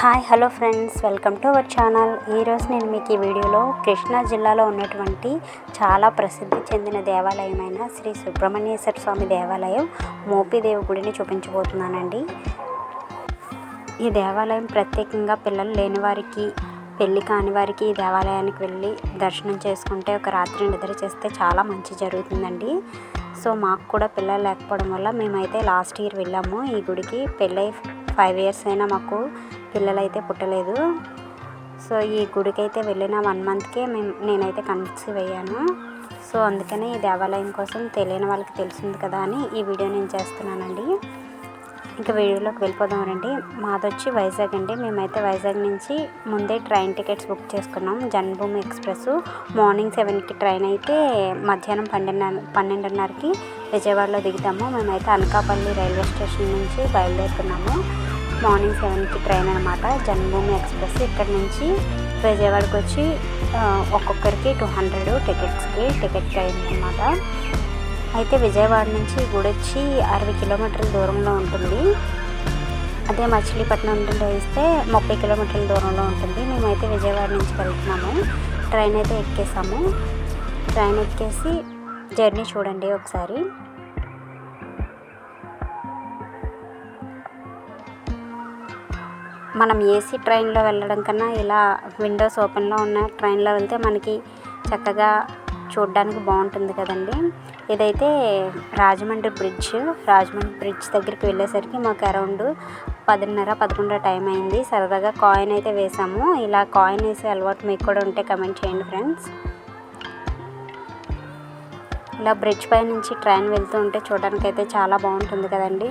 Hi hello friends. Welcome to our channel. ఈరోజు నేను మీకు ఈ వీడియోలో కృష్ణా జిల్లాలో ఉన్నటువంటి చాలా ప్రసిద్ధి చెందిన దేవాలయమైన శ్రీ సుబ్రహ్మణ్యేశ్వర స్వామి దేవాలయం మోపిదేవి గుడిని చూపించబోతున్నానండి. ఈ దేవాలయం ప్రత్యేకంగా పిల్లలు లేని వారికి పెళ్ళి కాని వారికి ఈ దేవాలయానికి వెళ్ళి దర్శనం చేసుకుంటే ఒక రాత్రి నిద్ర చేస్తే చాలా మంచి జరుగుతుందండి. సో మాకు కూడా పిల్లలు లేకపోవడం వల్ల మేమైతే లాస్ట్ ఇయర్ వెళ్ళాము. ఈ గుడికి పెళ్ళై ఫైవ్ ఇయర్స్ అయినా మాకు పిల్లలైతే పుట్టలేదు. సో ఈ గుడికి అయితే వెళ్ళిన వన్ మంత్కే మేము నేనైతే కన్సీవ్ అయ్యాను. సో అందుకనే ఈ దేవాలయం కోసం తెలియని వాళ్ళకి తెలిసింది కదా అని ఈ వీడియో నేను చేస్తున్నానండి. ఇంకా వీడియోలోకి వెళ్ళిపోదాం రండి. మాదొచ్చి వైజాగ్ అండి. మేమైతే వైజాగ్ నుంచి ముందే ట్రైన్ టికెట్స్ బుక్ చేసుకున్నాం. జన్మభూమి ఎక్స్ప్రెస్ మార్నింగ్ సెవెన్కి ట్రైన్ అయితే మధ్యాహ్నం పన్నెండు పన్నెండున్నరకి విజయవాడలో దిగుతాము. మేమైతే అనకాపల్లి రైల్వే స్టేషన్ నుంచి బయలుదేరుతున్నాము. మార్నింగ్ సెవెన్కి ట్రైన్ అనమాట జన్మభూమి ఎక్స్ప్రెస్. ఇక్కడ నుంచి విజయవాడకి వచ్చి ఒక్కొక్కరికి టూ హండ్రెడ్ టికెట్స్కి టికెట్ అనమాట అయితే విజయవాడ నుంచి గుడి వచ్చి అరవై కిలోమీటర్ల దూరంలో ఉంటుంది. అదే మచిలీపట్నం నుండి వేస్తే ముప్పై కిలోమీటర్ల దూరంలో ఉంటుంది. మేమైతే విజయవాడ నుంచి వెళ్తున్నాము. ట్రైన్ అయితే ఎక్కేసాము. ట్రైన్ ఎక్కేసి జర్నీ చూడండి ఒకసారి. మనం ఏసీ ట్రైన్లో వెళ్ళడం కన్నా ఇలా విండోస్ ఓపెన్లో ఉన్న ట్రైన్లో వెళ్తే మనకి చక్కగా చూడడానికి బాగుంటుంది కదండి. ఇదైతే రాజమండ్రి బ్రిడ్జ్ రాజమండ్రి బ్రిడ్జ్ దగ్గరికి వెళ్ళేసరికి మాకు అరౌండ్ పదిన్నర పదకొండు టైం అయింది. సరదాగా కాయిన్ అయితే వేసాము. ఇలా కాయిన్ వేసే అలవాటు మీకు కూడా ఉంటే కమెంట్ చేయండి ఫ్రెండ్స్. ఇలా బ్రిడ్జ్ పై నుంచి ట్రైన్ వెళ్తూ ఉంటే చూడడానికి అయితే చాలా బాగుంటుంది కదండి.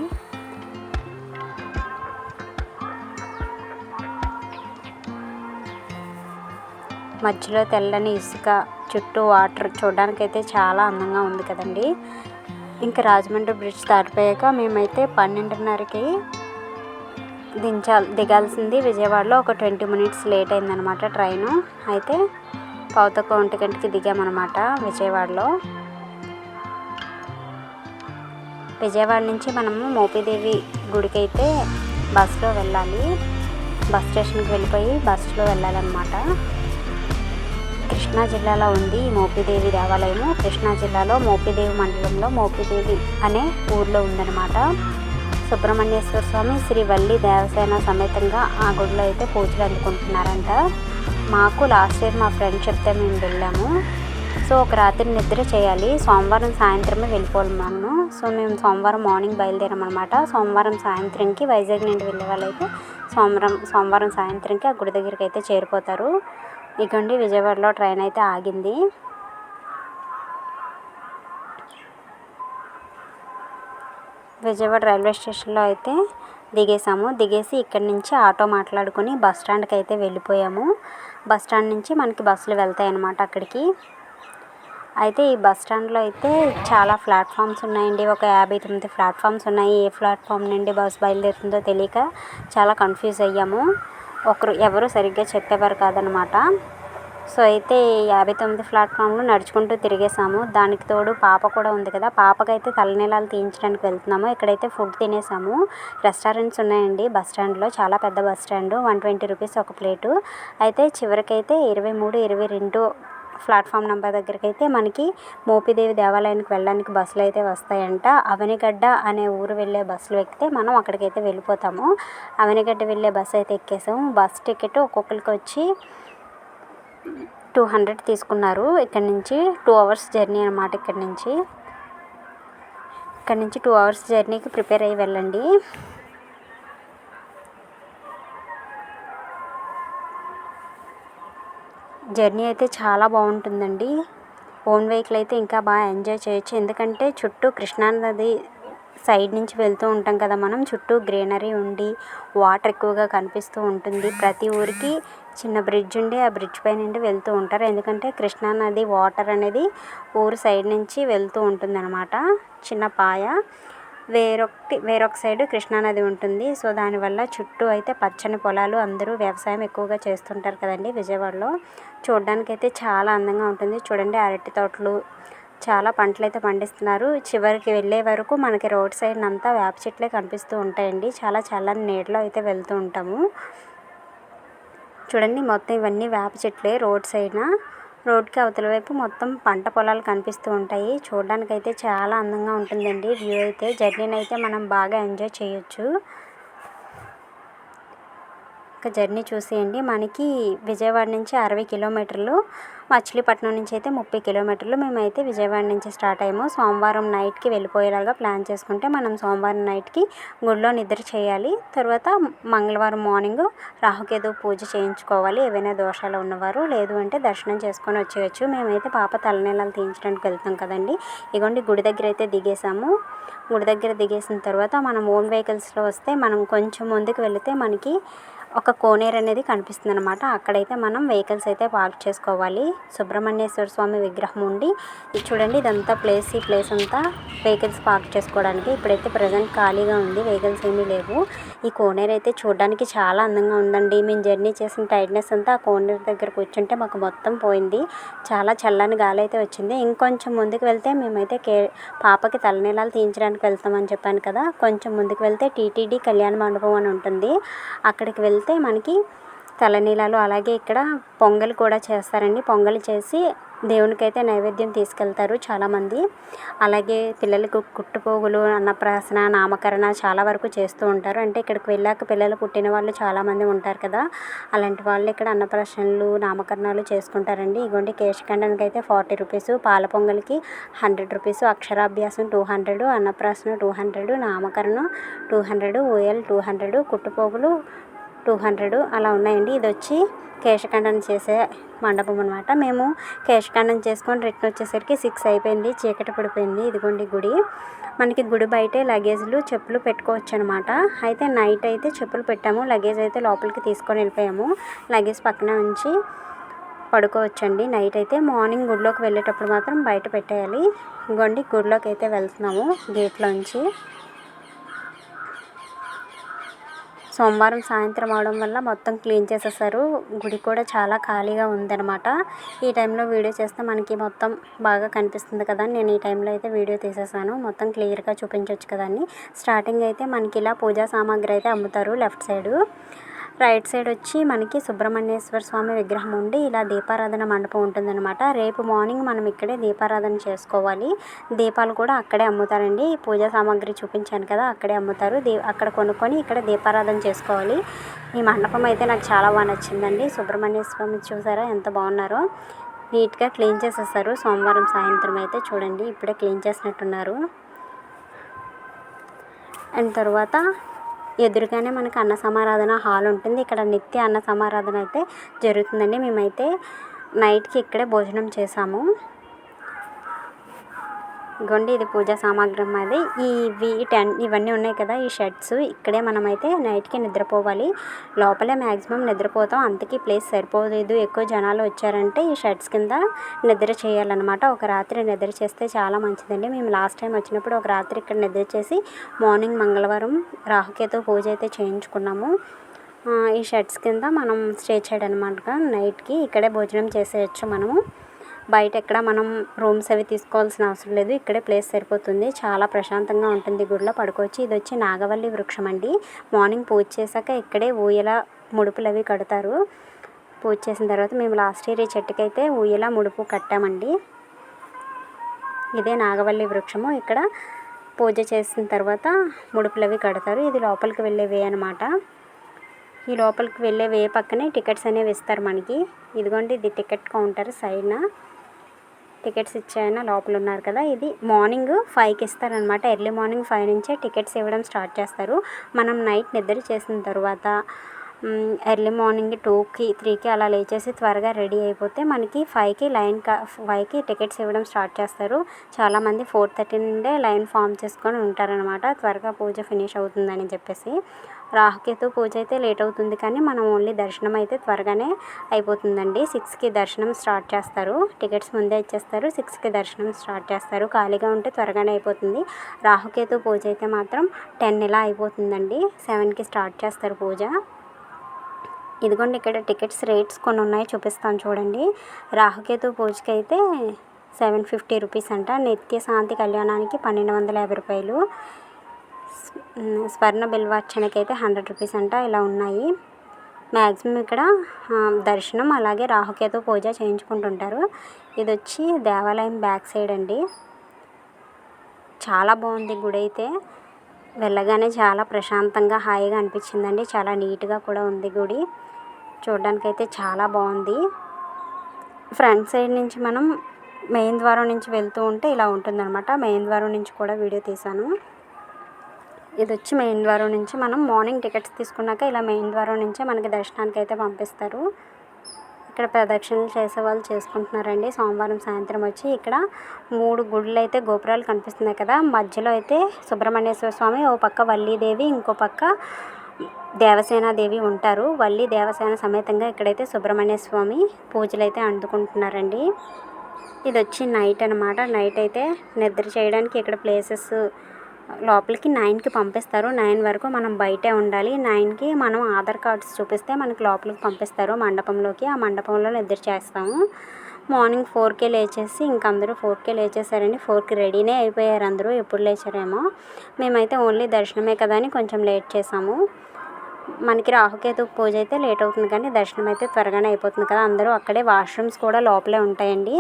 మధ్యలో తెల్లని ఇసుక చుట్టూ వాటర్ చూడడానికి అయితే చాలా అందంగా ఉంది కదండి. ఇంకా రాజమండ్రి బ్రిడ్జ్ దాటిపోయాక మేమైతే పన్నెండున్నరకి దించాలి దిగాల్సింది విజయవాడలో ఒక ట్వంటీ మినిట్స్ లేట్ అయిందనమాట ట్రైను. అయితే పావుతక్కువ ఒంటి గంటకి దిగామన్నమాట విజయవాడలో. విజయవాడ నుంచి మనము మోపిదేవి గుడికి అయితే బస్సులో వెళ్ళాలి. బస్ స్టేషన్కి వెళ్ళిపోయి బస్సులో వెళ్ళాలన్నమాట కృష్ణా జిల్లాలో ఉంది ఈ మోపిదేవి దేవాలయము. కృష్ణా జిల్లాలో మోపిదేవి మండలంలో మోపిదేవి అనే ఊర్లో ఉందన్నమాట. సుబ్రహ్మణ్యేశ్వర స్వామి శ్రీ వల్లి దేవసేన సమేతంగా ఆ గుడిలో అయితే పూజలు అందుకుంటున్నారంట. మాకు లాస్ట్ ఇయర్ మా ఫ్రెండ్ చెప్తే మేము వెళ్ళాము. సో ఒక రాత్రి నిద్ర చేయాలి. సోమవారం సాయంత్రమే వెళ్ళిపోమన్నాను సో మేము సోమవారం మార్నింగ్ బయలుదేరామన్నమాట. సోమవారం సాయంత్రంకి వైజాగ్ నుండి వెళ్ళే వాళ్ళైతే సోమవారం సోమవారం సాయంత్రంకి ఆ గుడి దగ్గరికి అయితే చేరిపోతారు. ఇకండి విజయవాడలో ట్రైన్ అయితే ఆగింది. విజయవాడ రైల్వే స్టేషన్లో అయితే దిగేసాము. దిగేసి ఇక్కడి నుంచి ఆటో మాట్లాడుకుని బస్ స్టాండ్కి అయితే వెళ్ళిపోయాము. బస్ స్టాండ్ నుంచి మనకి బస్సులు వెళ్తాయి అన్నమాట అక్కడికి. అయితే ఈ బస్ స్టాండ్లో అయితే చాలా ప్లాట్ఫామ్స్ ఉన్నాయండి. ఒక యాభై తొమ్మిది ప్లాట్ఫామ్స్ ఉన్నాయి. ఏ ప్లాట్ఫామ్ నుండి బస్ బయలుదేరుతుందో తెలియక చాలా కన్ఫ్యూజ్ అయ్యాము. ఒకరు ఎవరు సరిగ్గా చెప్పేవారు కాదనమాట సో అయితే యాభై తొమ్మిది ప్లాట్ఫామ్లో నడుచుకుంటూ తిరిగేసాము. దానికి తోడు పాప కూడా ఉంది కదా. పాపకైతే తలనీలాలు తీయించడానికి వెళ్తున్నాము. ఇక్కడైతే ఫుడ్ తినేసాము. రెస్టారెంట్స్ ఉన్నాయండి బస్ స్టాండ్లో. చాలా పెద్ద bus stand. One twenty rupees ఒక ప్లేటు. అయితే చివరికైతే ఇరవై మూడు ఇరవై రెండు ప్లాట్ఫామ్ నెంబర్ దగ్గరికి అయితే మనకి మోపిదేవి దేవాలయానికి వెళ్ళడానికి బస్సులు అయితే వస్తాయంట. అవనిగడ్డ అనే ఊరు వెళ్ళే బస్సులు ఎక్కితే మనం అక్కడికైతే వెళ్ళిపోతాము. అవనిగడ్డ వెళ్ళే బస్సు అయితే ఎక్కేసాము. బస్ టికెట్ ఒక్కొక్కరికి వచ్చి టూ హండ్రెడ్ తీసుకున్నారు. ఇక్కడ నుంచి టూ అవర్స్ జర్నీ అనమాట ఇక్కడ నుంచి. ఇక్కడ నుంచి టూ అవర్స్ జర్నీకి ప్రిపేర్ అయ్యి వెళ్ళండి. జర్నీ అయితే చాలా బాగుంటుందండి. ఓన్ వెహికల్ అయితే ఇంకా బాగా ఎంజాయ్ చేయొచ్చు. ఎందుకంటే చుట్టూ కృష్ణా నది సైడ్ నుంచి వెళ్తూ ఉంటాం కదా మనం. చుట్టూ గ్రీనరీ ఉండి వాటర్ ఎక్కువగా కనిపిస్తూ ఉంటుంది. ప్రతి ఊరికి చిన్న బ్రిడ్జ్ ఉండి ఆ బ్రిడ్జ్ పై నుండి వెళ్తూ ఉంటారు. ఎందుకంటే కృష్ణా నది వాటర్ అనేది ఊరు సైడ్ నుంచి వెళ్తూ ఉంటుంది అనమాట చిన్న పాయ. వేరొకటి వేరొక సైడు కృష్ణానది ఉంటుంది. సో దానివల్ల చుట్టూ అయితే పచ్చని పొలాలు అందరూ వ్యవసాయం ఎక్కువగా చేస్తుంటారు కదండి విజయవాడలో. చూడడానికి అయితే చాలా అందంగా ఉంటుంది. చూడండి అరటి తోటలు చాలా పంటలు అయితే పండిస్తున్నారు. చివరికి వెళ్ళే వరకు మనకి రోడ్ సైడ్ అంతా వేప చెట్లే కనిపిస్తూ ఉంటాయండి. చాలా చల్లని నీడలో అయితే వెళ్తూ ఉంటాము. చూడండి మొత్తం ఇవన్నీ వేప చెట్లే రోడ్ సైడ్న. రోడ్కి అవతల వైపు మొత్తం పంట పొలాలు కనిపిస్తూ ఉంటాయి. చూడడానికి అయితే చాలా అందంగా ఉంటుందండి. వ్యూ అయితే జర్నీని అయితే మనం బాగా ఎంజాయ్ చేయొచ్చు. జర్నీ చూసేయండి. మనకి విజయవాడ నుంచి అరవై కిలోమీటర్లు మచిలీపట్నం నుంచి అయితే ముప్పై కిలోమీటర్లు మేమైతే విజయవాడ నుంచి స్టార్ట్ అయ్యాము. సోమవారం నైట్కి వెళ్ళిపోయేలాగా ప్లాన్ చేసుకుంటే మనం సోమవారం నైట్కి గుడిలో నిద్ర చేయాలి. తర్వాత మంగళవారం మార్నింగ్ రాహుకేతు పూజ చేయించుకోవాలి. ఏవైనా దోషాలు ఉన్నవారు లేదు అంటే దర్శనం చేసుకొని వచ్చేయచ్చు. మేమైతే పాప తలనీళ్ళలు తీయించడానికి వెళ్తాం కదండి. ఇగోండి గుడి దగ్గర అయితే దిగేసాము గుడి దగ్గర దిగేసిన తర్వాత మనం ఓన్ వెహికల్స్లో వస్తే మనం కొంచెం ముందుకు వెళితే మనకి ఒక కోనేరు అనేది కనిపిస్తుంది అనమాట అక్కడైతే మనం వెహికల్స్ అయితే పార్క్ చేసుకోవాలి. సుబ్రహ్మణ్యేశ్వర స్వామి విగ్రహం ఉండి చూడండి ఇదంతా ప్లేస్ ఈ ప్లేస్ అంతా వెహికల్స్ పార్క్ చేసుకోవడానికి. ఇప్పుడైతే ప్రజెంట్ ఖాళీగా ఉంది వెహికల్స్ ఏమీ లేవు. ఈ కోనేరు అయితే చూడడానికి చాలా అందంగా ఉందండి. మేము జర్నీ చేసిన టైట్నెస్ అంతా ఆ కోనేరు దగ్గర కూర్చుంటే మాకు మొత్తం పోయింది. చాలా చల్లని గాలి అయితే వచ్చింది. ఇంకొంచెం ముందుకు వెళ్తే మేమైతే కే పాపకి తలనీలాలు తీయించడానికి వెళ్తామని చెప్పాను కదా. కొంచెం ముందుకు వెళ్తే టీటీడీ కళ్యాణ మండపం అని ఉంటుంది. అక్కడికి వెళ్తే మనకి తలనీలాలు అలాగే ఇక్కడ పొంగల్ కూడా చేస్తారండి. పొంగల్ చేసి దేవునికైతే నైవేద్యం తీసుకెళ్తారు చాలామంది. అలాగే పిల్లలకు కుట్టుపోగులు అన్నప్రాసన నామకరణ చాలా వరకు చేస్తూ ఉంటారు. అంటే ఇక్కడికి వెళ్ళాక పిల్లలు పుట్టిన వాళ్ళు చాలామంది ఉంటారు కదా. అలాంటి వాళ్ళు ఇక్కడ అన్నప్రాసనలు నామకరణాలు చేసుకుంటారండి. ఇగోండి కేశఖండానికి అయితే ఫార్టీ రూపీస్ పాల పొంగల్కి హండ్రెడ్ రూపీస్ అక్షరాభ్యాసం టూ హండ్రెడ్ అన్నప్రాసన టూ హండ్రెడ్ నామకరణం టూ హండ్రెడ్ ఓఎల్ టూ హండ్రెడ్ కుట్టుపోగులు టూ హండ్రెడ్ అలా ఉన్నాయండి. ఇది వచ్చి కేశఖండన చేసే మండపం అనమాట మేము కేశఖండన చేసుకొని రిటర్న్ వచ్చేసరికి సిక్స్ అయిపోయింది. చీకటి పడిపోయింది. ఇదిగోండి గుడి. మనకి గుడి బయటే లగేజ్లు చెప్పులు పెట్టుకోవచ్చు అనమాట అయితే నైట్ అయితే చెప్పులు పెట్టాము. లగేజ్ అయితే లోపలికి తీసుకొని వెళ్ళిపోయాము. లగేజ్ పక్కన ఉంచి పడుకోవచ్చండి. నైట్ అయితే మార్నింగ్ గుడిలోకి వెళ్ళేటప్పుడు మాత్రం బయట పెట్టేయాలి. ఇంకోండి గుడిలోకి అయితే వెళ్తున్నాము. గేట్లోంచి సోమవారం సాయంత్రం అవడం వల్ల మొత్తం క్లీన్ చేసేసారు. గుడి కూడా చాలా ఖాళీగా ఉందన్నమాట. ఈ టైంలో వీడియో చేస్తే మనకి మొత్తం బాగా కనిపిస్తుంది కదా నేను ఈ టైంలో అయితే వీడియో తీసేసాను. మొత్తం క్లియర్గా చూపించవచ్చు కదండి స్టార్టింగ్ అయితే మనకి ఇలా పూజా సామాగ్రి అయితే అమ్ముతారు లెఫ్ట్ సైడు. రైట్ సైడ్ వచ్చి మనకి సుబ్రహ్మణ్యేశ్వర స్వామి విగ్రహం ఉండి ఇలా దీపారాధన మండపం ఉంటుందన్నమాట. రేపు మార్నింగ్ మనం ఇక్కడే దీపారాధన చేసుకోవాలి. దీపాలు కూడా అక్కడే అమ్ముతారండి. పూజా సామాగ్రి చూపించాను కదా అక్కడే అమ్ముతారు. దీ అక్కడ కొనుక్కొని ఇక్కడ దీపారాధన చేసుకోవాలి. ఈ మండపం అయితే నాకు చాలా బాగా నచ్చిందండి. సుబ్రహ్మణ్య స్వామి చూసారా ఎంత బాగున్నారో. నీట్గా క్లీన్ చేసేస్తారు సోమవారం సాయంత్రం అయితే చూడండి ఇప్పుడే క్లీన్ చేసినట్టున్నారు. అండ్ తర్వాత ఎదురుగానే మనకి అన్న సమారాధన హాల్ ఉంటుంది. ఇక్కడ నిత్య అన్న సమారాధన అయితే జరుగుతుందండి. మేమైతే నైట్కి ఇక్కడే భోజనం చేసాము ఇగోండి ఇది పూజా సామాగ్రి అది. ఇవి టెన్ ఇవన్నీ ఉన్నాయి కదా ఈ షర్ట్స్. ఇక్కడే మనమైతే నైట్కి నిద్రపోవాలి. లోపలే మ్యాక్సిమం నిద్రపోతాం. అంతకీ ప్లేస్ సరిపోలేదు. ఎక్కువ జనాలు వచ్చారంటే ఈ షర్ట్స్ కింద నిద్ర చేయాలన్నమాట. ఒక రాత్రి నిద్ర చేస్తే చాలా మంచిదండి. మేము లాస్ట్ టైం వచ్చినప్పుడు ఒక రాత్రి ఇక్కడ నిద్ర చేసి మార్నింగ్ మంగళవారం రాహుకేతో పూజ అయితే చేయించుకున్నాము. ఈ షర్ట్స్ కింద మనం స్టే చేయడం అనమాట నైట్కి ఇక్కడే భోజనం చేసేయచ్చు మనము. బయట ఎక్కడ మనం రూమ్స్ అవి తీసుకోవాల్సిన అవసరం లేదు. ఇక్కడే ప్లేస్ సరిపోతుంది. చాలా ప్రశాంతంగా ఉంటుంది గుడిలో. పడుకోవచ్చు. ఇది వచ్చి నాగవల్లి వృక్షం అండి. మార్నింగ్ పూజ చేశాక ఇక్కడే ఊయల ముడుపులు అవి కడతారు. పూజ చేసిన తర్వాత మేము లాస్ట్ ఇయర్ ఈ చెట్టుకైతే ఊయల ముడుపు కట్టామండి. ఇదే నాగవల్లి వృక్షము. ఇక్కడ పూజ చేసిన తర్వాత ముడుపులు అవి కడతారు. ఇది లోపలికి వెళ్ళే వే అనమాట ఈ లోపలికి వెళ్ళే వే పక్కనే టికెట్స్ అనేవి ఇస్తారు మనకి. ఇదిగోండి ఇది టికెట్ కౌంటర్ సైడ్న. టికెట్స్ ఇచ్చాయన లోపల ఉన్నారు కదా. ఇది మార్నింగ్ ఫైవ్కి ఇస్తారనమాట. ఎర్లీ మార్నింగ్ ఫైవ్ నుంచే టికెట్స్ ఇవ్వడం స్టార్ట్ చేస్తారు. మనం నైట్ నిద్ర చేసిన తర్వాత ఎర్లీ మార్నింగ్ టూకి త్రీకి అలా లేచేసి త్వరగా రెడీ అయిపోతే మనకి ఫైవ్కి లైన్ కా ఫైవ్కి టికెట్స్ ఇవ్వడం స్టార్ట్ చేస్తారు. చాలామంది ఫోర్ థర్టీ నుండే లైన్ ఫామ్ చేసుకొని ఉంటారనమాట. త్వరగా పూజ ఫినిష్ అవుతుందని చెప్పేసి. రాహుకేతు పూజ అయితే లేట్ అవుతుంది కానీ మనం ఓన్లీ దర్శనం అయితే త్వరగానే అయిపోతుందండి. సిక్స్కి దర్శనం స్టార్ట్ చేస్తారు. టికెట్స్ ముందే ఇచ్చేస్తారు. సిక్స్కి దర్శనం స్టార్ట్ చేస్తారు. ఖాళీగా ఉంటే త్వరగానే అయిపోతుంది. రాహుకేతు పూజ అయితే మాత్రం టెన్ ఇలా అయిపోతుందండి. సెవెన్కి స్టార్ట్ చేస్తారు పూజ. ఇదిగోండి ఇక్కడ టికెట్స్ రేట్స్ కొన్ని ఉన్నాయి చూపిస్తాను చూడండి. రాహుకేతు పూజకి అయితే సెవెన్ ఫిఫ్టీ రూపీస్ అంట. నిత్య శాంతి కళ్యాణానికి పన్నెండు వందల యాభై రూపాయలు. స్వర్ణ బిల్వార్చనకి అయితే హండ్రెడ్ రూపీస్ అంట ఇలా ఉన్నాయి. మ్యాక్సిమం ఇక్కడ దర్శనం అలాగే రాహుకేతు పూజ చేయించుకుంటుంటారు. ఇది వచ్చి దేవాలయం బ్యాక్ సైడ్ అండి. చాలా బాగుంది గుడి అయితే. వెళ్ళగానే చాలా ప్రశాంతంగా హాయిగా అనిపించిందండి. చాలా నీట్గా కూడా ఉంది గుడి. చూడడానికైతే చాలా బాగుంది. ఫ్రంట్ సైడ్ నుంచి మనం మెయిన్ ద్వారం నుంచి వెళ్తూ ఉంటే ఇలా ఉంటుందన్నమాట. మెయిన్ ద్వారం నుంచి కూడా వీడియో తీశాను. ఇది వచ్చి మెయిన్ ద్వారం నుంచి మనం మార్నింగ్ టికెట్స్ తీసుకున్నాక ఇలా మెయిన్ ద్వారం నుంచే మనకి దర్శనానికి అయితే పంపిస్తారు. ఇక్కడ ప్రదక్షిణలు చేసే వాళ్ళు చేసుకుంటున్నారండి. సోమవారం సాయంత్రం వచ్చి ఇక్కడ మూడు గుళ్ళు అయితే గోపురాలు కనిపిస్తున్నాయి కదా. మధ్యలో అయితే సుబ్రహ్మణ్యేశ్వర స్వామి ఓ పక్క వల్లీదేవి ఇంకో పక్క దేవసేనాదేవి ఉంటారు. వల్లి దేవసేన సమేతంగా ఇక్కడైతే సుబ్రహ్మణ్య స్వామి పూజలు అయితే అందుకుంటున్నారండి. ఇది వచ్చి నైట్ అనమాట నైట్ అయితే నిద్ర చేయడానికి ఇక్కడ ప్లేసెస్ లోపలికి నైన్కి పంపిస్తారు. నైన్ వరకు మనం బయటే ఉండాలి. నైన్కి మనం ఆధార్ కార్డ్స్ చూపిస్తే మనకి లోపలికి పంపిస్తారు. మండపంలోకి ఆ మండపంలో నిద్ర చేస్తాము. మార్నింగ్ ఫోర్కే లేచేసి ఇంక అందరూ ఫోర్కే లేచేసారండి. ఫోర్కి రెడీనే అయిపోయారు అందరూ. ఎప్పుడు లేచారేమో. మేమైతే ఓన్లీ దర్శనమే కదా అని కొంచెం లేట్ చేసాము. మనకి రాహుకేతు పూజ అయితే లేట్ అవుతుంది కానీ దర్శనం అయితే త్వరగానే అయిపోతుంది కదా. అందరూ అక్కడే వాష్రూమ్స్ కూడా లోపలే ఉంటాయండి.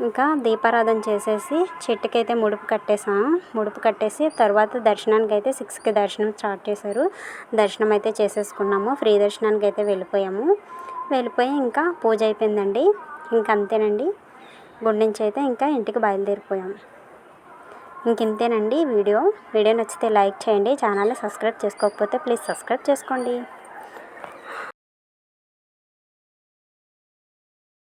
ఇంకా దీపారాధన చేసేసి చెట్టుకైతే ముడుపు కట్టేసాము ముడుపు కట్టేసి తర్వాత దర్శనానికి అయితే సిక్స్కి దర్శనం స్టార్ట్ చేశారు. దర్శనం అయితే చేసేసుకున్నాము. ఫ్రీ దర్శనానికి అయితే వెళ్ళిపోయాము. వెళ్ళిపోయి ఇంకా పూజ అయిపోయిందండి. ఇంకా అంతేనండి. గుడి నుంచి అయితే ఇంకా ఇంటికి బయలుదేరిపోయాము ఇంక ఇంతేనండి వీడియో. వీడియో నచ్చితే లైక్ చేయండి. ఛానల్ని సబ్స్క్రైబ్ చేసుకోకపోతే ప్లీజ్ సబ్స్క్రైబ్ చేసుకోండి.